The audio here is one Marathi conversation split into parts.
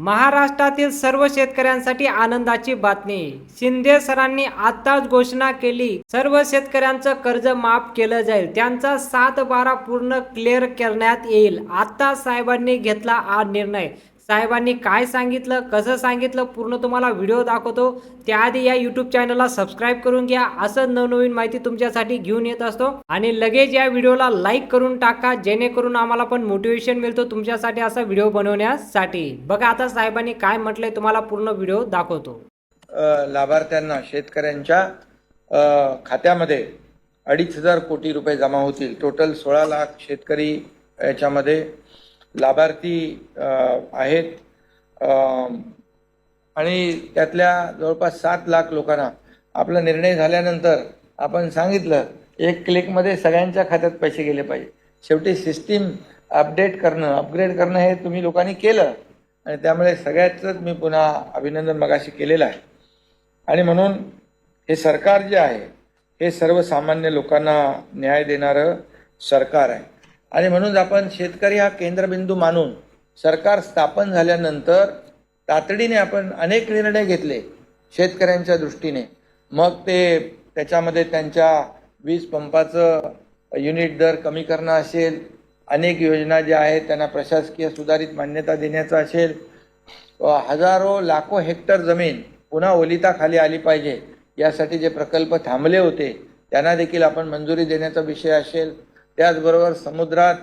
महाराष्ट्रातील सर्व शेतकऱ्यांसाठी आनंदाची बातमी. शिंदे सरांनी आताच घोषणा केली सर्व शेतकऱ्यांचं कर्ज माफ केलं जाईल. त्यांचा सात बारा पूर्ण क्लिअर करण्यात येईल. आता साहेबांनी घेतला हा निर्णय. साहेबांनी काय सांगितलं कसं सांगितलं पूर्ण तुम्हाला व्हिडिओ दाखवतो. त्याआधी या यूट्यूब चॅनलला सबस्क्राईब करून घ्या. असं नवनवीन माहिती तुमच्यासाठी घेऊन येत असतो. आणि लगेच या व्हिडिओला लाईक करून टाका जेणेकरून आम्हाला पण मोटिवेशन मिळतो तुमच्यासाठी असा व्हिडिओ बनवण्यासाठी. बघा आता साहेबांनी काय म्हटलंय तुम्हाला पूर्ण व्हिडिओ दाखवतो. लाभार्थ्यांना शेतकऱ्यांच्या खात्यामध्ये अडीच हजार कोटी रुपये जमा होतील. टोटल सोळा लाख शेतकरी याच्यामध्ये लाभार्थी आहेत. आणि त्यातल्या जवळपास सात लाख लोकांना आपला निर्णय झाल्यानंतर आपण सांगितलं एक क्लिकमध्ये सगळ्यांच्या खात्यात पैसे गेले पाहिजे. शेवटी सिस्टीम अपडेट करणं अपग्रेड करणं हे तुम्ही लोकांनी केलं. आणि त्यामुळे सगळ्याचंच मी पुन्हा अभिनंदन मगाशी केलेलं आहे. आणि म्हणून हे सरकार जे आहे हे सर्वसामान्य लोकांना न्याय देणारं सरकार आहे. आणि म्हणून आपण शेतकरी हा केंद्रबिंदू मानून सरकार स्थापन झाल्यानंतर तातडीने आपण अनेक निर्णय घेतले शेतकऱ्यांच्या दृष्टीने. मग ते त्याच्यामध्ये त्यांच्या वीज पंपाचं युनिट दर कमी करणं असेल अनेक योजना ज्या आहेत त्यांना प्रशासकीय सुधारित मान्यता देण्याचं असेल. हजारो लाखो हेक्टर जमीन पुन्हा ओलिताखाली आली पाहिजे यासाठी जे प्रकल्प थांबले होते त्यांना देखील आपण मंजुरी देण्याचा विषय असेल. त्याचबरोबर समुद्रात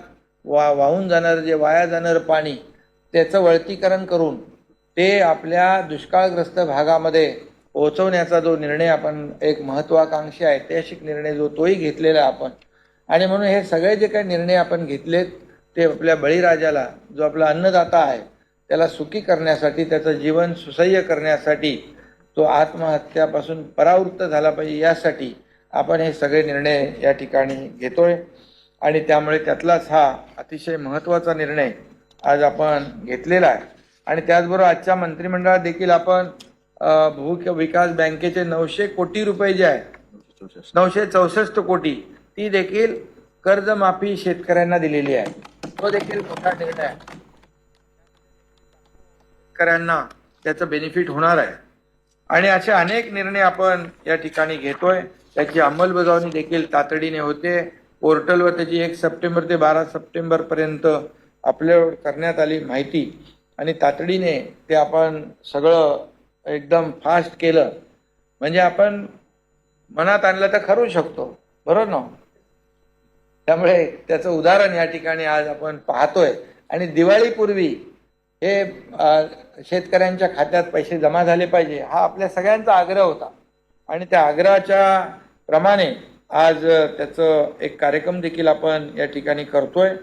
वा वाहून जाणारं जे वाया जाणारं पाणी त्याचं वळतीकरण करून ते आपल्या दुष्काळग्रस्त भागामध्ये पोहोचवण्याचा जो निर्णय आपण एक महत्त्वाकांक्षी ऐतिहासिक निर्णय जो तोही घेतलेला आपण. आणि म्हणून हे सगळे जे काही निर्णय आपण घेतलेत ते आपल्या बळीराजाला जो आपला अन्नदाता आहे त्याला सुखी करण्यासाठी त्याचं जीवन सुसह्य करण्यासाठी तो आत्महत्यापासून परावृत्त झाला पाहिजे यासाठी आपण हे सगळे निर्णय या ठिकाणी घेतोय. आणि त्यामुळे त्यातलाच हा अतिशय महत्त्वाचा निर्णय आज आपण घेतलेला आहे. आणि त्याचबरोबर आजच्या मंत्रिमंडळात देखील आपण भू विकास बँकेचे नऊशे कोटी रुपये जे आहे नऊशे चौसष्ट कोटी ती देखील कर्जमाफी शेतकऱ्यांना दिलेली आहे. तो देखील मोठा निर्णय आहे. शेतकऱ्यांना त्याचं बेनिफिट होणार आहे. आणि असे अनेक निर्णय आपण या ठिकाणी घेतोय. त्याची अंमलबजावणी देखील तातडीने होते. पोर्टलवर त्याची एक सप्टेंबर ते बारा सप्टेंबर पर्यंत अपलोड करण्यात आली माहिती. आणि तातडीने ते आपण सगळं एकदम फास्ट केलं. म्हणजे आपण मनात आणलं तर खरू शकतो. बरोबर ना? त्यामुळे त्याचं उदाहरण या ठिकाणी आज आपण पाहतोय. आणि दिवाळीपूर्वी हे शेतकऱ्यांच्या खात्यात पैसे जमा झाले पाहिजे हा आपल्या सगळ्यांचा आग्रह होता. आणि त्या आग्रहाच्या प्रमाणे आज त्याचं एक कार्यक्रम देखील आपण या ठिकाणी करतोय.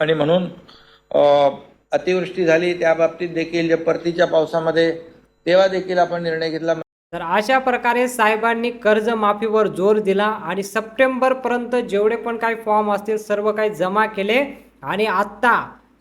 आणि म्हणून अतिवृष्टी झाली त्या बाबतीत देखील जे परतीच्या पावसामध्ये तेव्हा देखील आपण निर्णय घेतला. तर अशा प्रकारे साहेबांनी कर्जमाफीवर जोर दिला आणि सप्टेंबरपर्यंत जेवढे पण काही फॉर्म असतील सर्व काही जमा केले. आणि आत्ता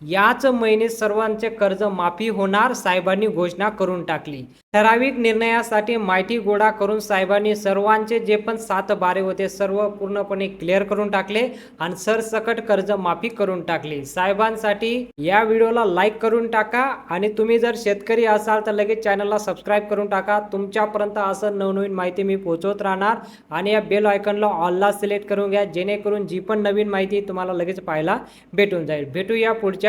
याच महिने सर्वांचे कर्ज माफी होणार साहेबांनी घोषणा करून टाकली. ठराविक निर्णयासाठी माहिती गोळा करून साहेबांनी सर्वांचे जे पण सात बारे होते सर्व पूर्णपणे क्लिअर करून टाकले आणि सरसकट कर्ज माफी करून टाकली. साहेबांसाठी या व्हिडिओला लाईक करून टाका आणि तुम्ही जर शेतकरी असाल तर लगेच चॅनलला सबस्क्राईब करून टाका. तुमच्यापर्यंत असं नवनवीन माहिती मी पोहोचवत राहणार आणि या बेल आयकॉनला ऑलला सिलेक्ट करून घ्या जेणेकरून जी पण नवीन माहिती तुम्हाला लगेच पाहायला भेटून जाईल. भेटूया पुढच्या